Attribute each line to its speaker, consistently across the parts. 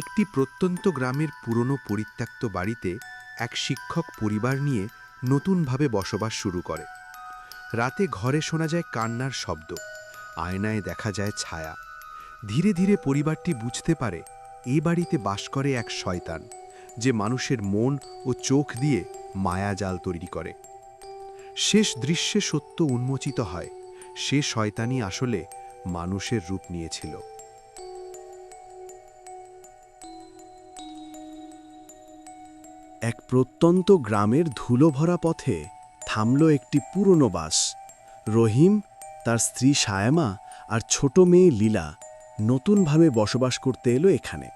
Speaker 1: একটি প্রত্যন্ত গ্রামের পুরনো পরিত্যক্ত বাড়িতে এক শিক্ষক পরিবার নিয়ে নতুনভাবে বসবাস শুরু করে। রাতে ঘরে শোনা যায় কান্নার শব্দ, আয়নায় দেখা যায় ছায়া। ধীরে ধীরে পরিবারটি বুঝতে পারে এ বাড়িতে বাস করে এক শয়তান, যে মানুষের মন ও চোখ দিয়ে মায়াজাল তৈরি করে। শেষ দৃশ্যে সত্য উন্মোচিত হয়, সে শয়তানই আসলে মানুষের রূপ নিয়েছিল।
Speaker 2: এক প্রত্যন্ত গ্রামের ধুলোভরা পথে থামল একটি পুরনো বাস। রহিম তার স্ত্রী সায়ামা আর ছোট মেয়ে লীলা নতুনভাবে বসবাস করতে এলো এখানে।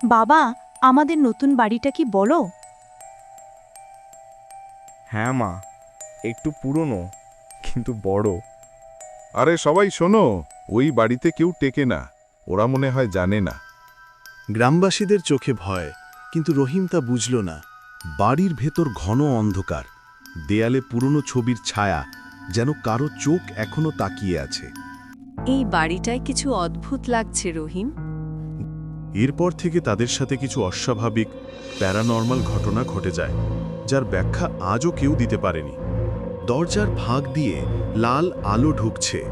Speaker 3: বাবা আমাদের নতুন বাড়িটা কি বলো?
Speaker 4: হ্যাঁ মা একটু পুরনো কিন্তু বড়।
Speaker 5: আরে সবাই শোনো ওই বাড়িতে কেউ টেকে না ওরা মনে হয় জানে না।
Speaker 2: গ্রামবাসীদের চোখে ভয় কিন্তু রহিম তা বুঝল না। বাড়ির ভেতর ঘন অন্ধকার। দেয়ালে পুরনো ছবির ছায়া যেন কারও চোখ এখনও তাকিয়ে আছে।
Speaker 6: এই বাড়িটায় কিছু অদ্ভুত লাগছে রহিম।
Speaker 2: এরপর থেকে তাদের সাথে কিছু অস্বাভাবিক প্যারানর্মাল ঘটনা ঘটে যায় যার ব্যাখ্যা আজও কেউ দিতে পারেনি। দরজার ভাগ দিয়ে লাল আলো ঢুকছে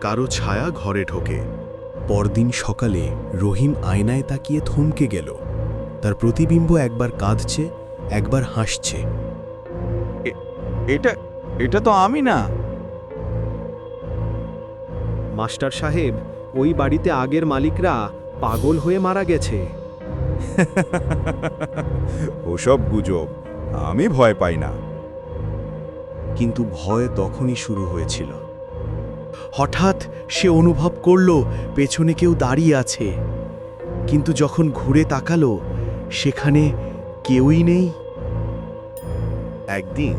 Speaker 2: কারও ছায়া ঘরে ঢোকে। পরদিন সকালে রহিম আয়নায় তাকিয়ে থমকে গেল। তার প্রতিবিম্ব একবার কাঁদছে একবার হাসছে।
Speaker 4: এটা এটা তো আমি না।
Speaker 7: মাস্টার সাহেব ওই বাড়িতে আগের মালিকরা পাগল হয়ে মারা গেছে।
Speaker 5: ওসব গুজব আমি ভয় পাই না।
Speaker 2: কিন্তু ভয় তখনই শুরু হয়েছিল। হঠাৎ সে অনুভব করল পেছনে কেউ দাঁড়িয়ে আছে। কিন্তু যখন ঘুরে তাকালো সেখানে কেউই নেই। একদিন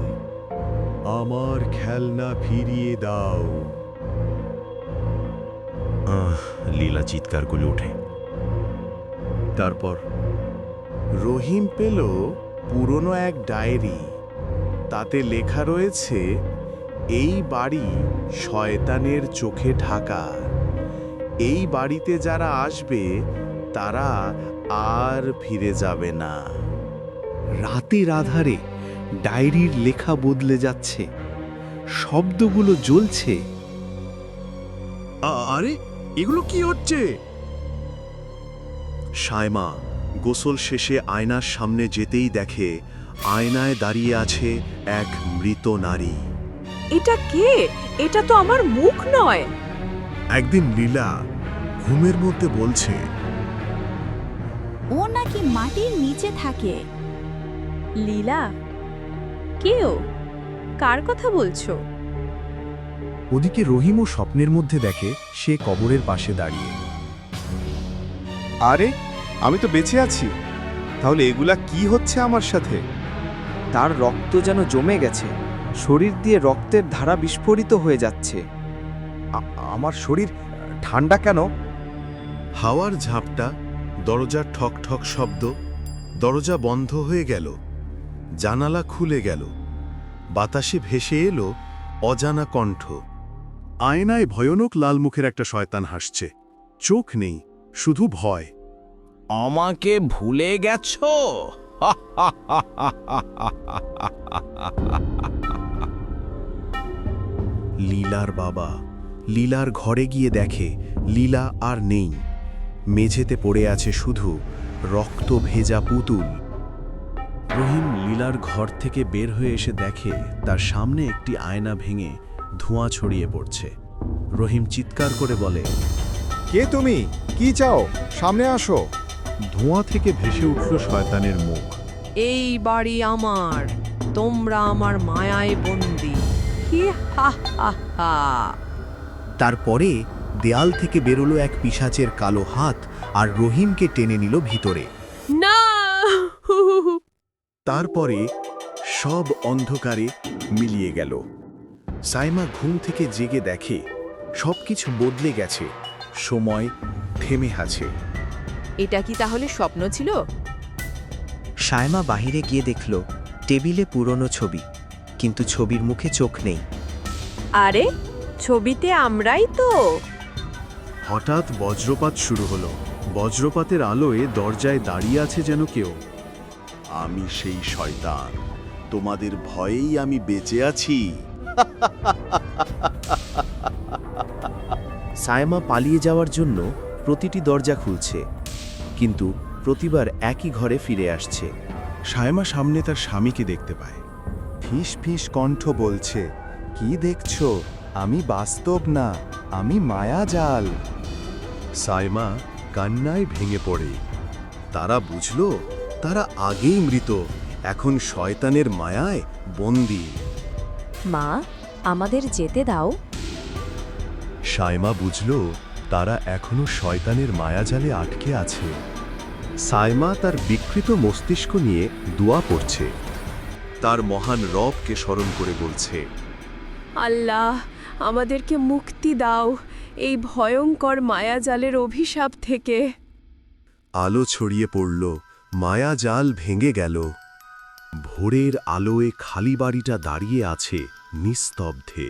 Speaker 2: আমার খেলনা ফিরিয়ে দাও। আহ, লীলা চিৎকার করে ওঠে। তারপর রহিম পেল পুরনো এক ডায়েরি। তাতে লেখা রয়েছে এই বাড়ি শয়তানের চোখে ঢাকা। এই বাড়িতে যারা আসবে তারা আর ফিরে যাবে না। রাতের আধারে ডায়েরির লেখা বদলে যাচ্ছে। শব্দগুলো জ্বলছে। আরে এগুলো কি হচ্ছে? সায়মা গোসল শেষে আয়নার সামনে যেতেই দেখে আয়নায় দাঁড়িয়ে আছে এক মৃত নারী।
Speaker 6: এটা কে? এটা তো আমার মুখ নয়।
Speaker 2: একদিন লীলা ঘুমের মধ্যে বলছে
Speaker 3: ও নাকি মাটির নিচে থাকে।
Speaker 6: লীলা কেও কার কথা বলছো?
Speaker 2: ওদিকে রহিমও স্বপ্নের মধ্যে দেখে সে কবরের পাশে দাঁড়িয়ে।
Speaker 4: আরে আমি তো বেঁচে আছি। তাহলে এগুলা কি হচ্ছে আমার সাথে?
Speaker 7: তার রক্ত যেন জমে গেছে। শরীর দিয়ে রক্তের ধারা বিস্ফোরিত হয়ে যাচ্ছে।
Speaker 4: আমার শরীর ঠান্ডা কেন?
Speaker 2: হাওয়ার ঝাপটা দরজার ঠক ঠক শব্দ দরজা বন্ধ হয়ে গেল জানালা খুলে গেল বাতাসে ভেসে এলো অজানা কণ্ঠ। আয়নায় ভয়ানক লাল মুখের একটা শয়তান হাসছে চোখ নেই শুধু ভয়।
Speaker 4: আমাকে ভুলে গেছো?
Speaker 2: লীলার বাবা লীলার ঘরে গিয়ে দেখে লীলা আর নেই। মেঝেতে পড়ে আছে শুধু রক্ত ভেজা পুতুল। রহিম লীলার ঘর থেকে বের হয়ে এসে দেখে তার সামনে একটি আয়না ভেঙে ধোঁয়া ছড়িয়ে পড়ছে। রহিম চিৎকার করে বলে
Speaker 5: কে তুমি? কি চাও? সামনে আসো।
Speaker 2: ধোঁয়া থেকে ভেসে উঠল শয়তানের মুখ।
Speaker 6: এই বাড়ি আমার তোমরা আমার মায়ায় বন্দি। হি হা হা হা
Speaker 2: তারপরে দেয়াল থেকে বেরোলো এক পিশাচের কালো হাত আর রহিমকে টেনে নিল ভিতরে।
Speaker 6: না!
Speaker 2: তারপরে সব অন্ধকারে মিলিয়ে গেল। সাইমা ঘুম থেকে জেগে দেখে সবকিছু বদলে গেছে সময় থেমে আছে।
Speaker 6: এটা কি তাহলে স্বপ্ন ছিল?
Speaker 8: সায়মা বাহিরে গিয়ে দেখল টেবিলে পুরনো ছবি কিন্তু ছবির মুখে চোখ নেই।
Speaker 6: আরে ছবিতে আমরাই তো!
Speaker 2: হঠাৎ বজ্রপাত শুরু হলো। বজ্রপাতের আলোয় দরজায় দাঁড়িয়ে আছে যেন কেউ।
Speaker 9: আমি সেই শয়তান। তোমাদের ভয়েই আমি বেঁচে আছি।
Speaker 8: সায়মা পালিয়ে যাওয়ার জন্য প্রতিটি দরজা খুলছে কিন্তু প্রতিবার একই ঘরে ফিরে আসছে।
Speaker 2: সায়মা সামনে তার স্বামীকে দেখতে পায়।
Speaker 4: ফিস ফিস কণ্ঠ বলছে কি দেখছ? আমি বাস্তব না আমি মায়াজাল।
Speaker 2: সাইমা কান্নায় ভেঙে পড়ে। তারা বুঝল তারা আগেই মৃত। এখন শয়তানের মায়ায় বন্দি।
Speaker 10: মা আমাদের যেতে দাও।
Speaker 2: সাইমা বুঝল তারা এখনও শয়তানের মায়াজালে আটকে আছে। সাইমা তার বিকৃত মস্তিষ্ক নিয়ে দোয়া পড়ছে। তার মহান রবকে স্মরণ করে বলছে
Speaker 6: আল্লাহ আমাদেরকে মুক্তি দাও। এই ভয়ঙ্কর মায়াজালের অভিশাপ থেকে।
Speaker 2: আলো ছড়িয়ে পড়ল, মায়াজাল ভেঙে গেল। ভোরের আলোয় খালি বাড়িটা দাঁড়িয়ে আছে নিস্তব্ধে।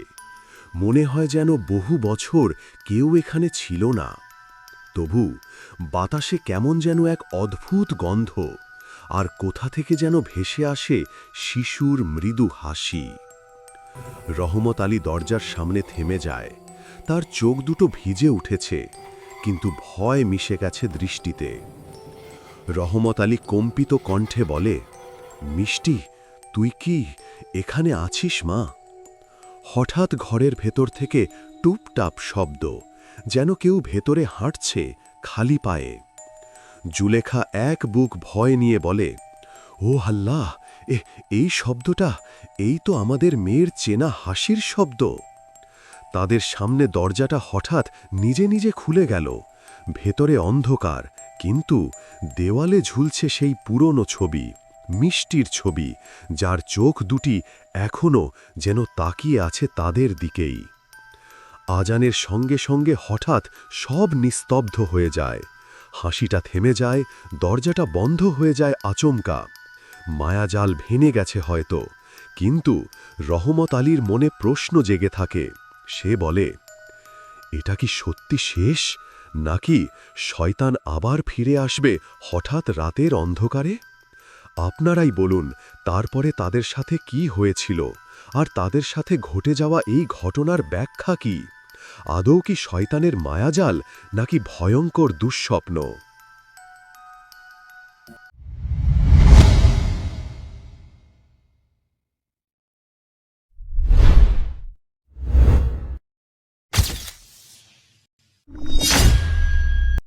Speaker 2: মনে হয় যেন বহু বছর কেউ এখানে ছিল না। তবু বাতাসে কেমন যেন এক অদ্ভুত গন্ধ, আর কোথা থেকে যেন ভেসে আসে শিশুর মৃদু হাসি। রহমত আলী দরজার সামনে থেমে যায় তার চোখ দুটো ভিজে উঠেছে, কিন্তু ভয় মিশে গেছে দৃষ্টিতে। রহমত আলী কম্পিত কণ্ঠে বলে, মিষ্টি, তুই কি এখানে আছিস, মা? হঠাৎ ঘরের ভেতর থেকে টুপটাপ শব্দ, যেন কেউ ভেতরে হাঁটছে খালি পায়ে। জুলেখা এক বুক ভয় নিয়ে বলে, ও আল্লাহ, এ, এই শব্দটা, এই তো আমাদের মেয়ের চেনা হাসির শব্দ। তাদের সামনে দরজাটা হঠাৎ নিজে নিজে খুলে গেল। ভেতরে অন্ধকার, কিন্তু দেওয়ালে ঝুলছে সেই পুরনো ছবি, মিষ্টির ছবি, যার চোখ দুটি এখনও যেন তাকিয়ে আছে তাদের দিকেই। আজানের সঙ্গে সঙ্গে হঠাৎ সব নিস্তব্ধ হয়ে যায়। হাসিটা থেমে যায়, দরজাটা বন্ধ হয়ে যায় আচমকা। মায়াজাল ভেঙে গেছে হয়তো, কিন্তু রহমত আলীর মনে প্রশ্ন জেগে থাকে। সে বলে, এটা কি সত্যি শেষ? নাকি শয়তান আবার ফিরে আসবে হঠাৎ রাতের অন্ধকারে? আপনারাই বলুন, তারপরে তাদের সাথে কি হয়েছিল? আর তাদের সাথে ঘটে যাওয়া এই ঘটনার ব্যাখ্যা কি? আদৌ কি শয়তানের মায়াজাল নাকি ভয়ঙ্কর দুঃস্বপ্ন?